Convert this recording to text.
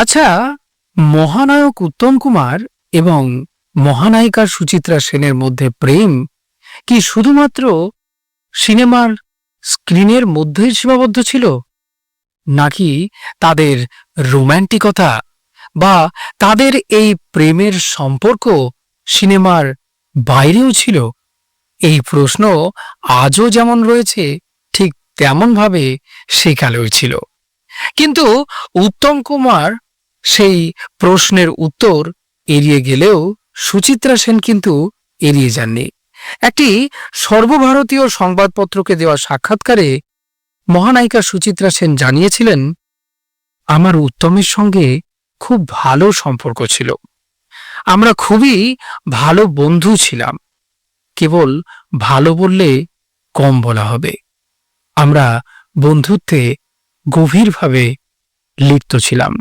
আচ্ছা মহানায়ক উত্তম কুমার এবং মহানায়িকা সুচিত্রা সেনের মধ্যে প্রেম কি শুধুমাত্র সিনেমার স্ক্রিনের মধ্যেই সীমাবদ্ধ ছিল? নাকি তাদের রোম্যান্টিকতা বা তাদের এই প্রেমের সম্পর্ক সিনেমার বাইরেও ছিল? এই প্রশ্ন আজও যেমন রয়েছে, ঠিক তেমনভাবে সেকালেও ছিল। কিন্তু উত্তম কুমার সেই প্রশ্নের উত্তর এড়িয়ে গেলেও সুচিত্রা সেন কিন্তু এড়িয়ে যাননি। একটি সর্বভারতীয় সংবাদপত্রকে দেওয়া সাক্ষাৎকারে মহানায়িকা সুচিত্রা সেন জানিয়েছিলেন, আমার উত্তমের সঙ্গে খুব ভালো সম্পর্ক ছিল। আমরা খুবই ভালো বন্ধু ছিলাম। কেবল ভালো বললে কম বলা হবে। আমরা বন্ধুত্বে গভীরভাবে লিপ্ত ছিলাম।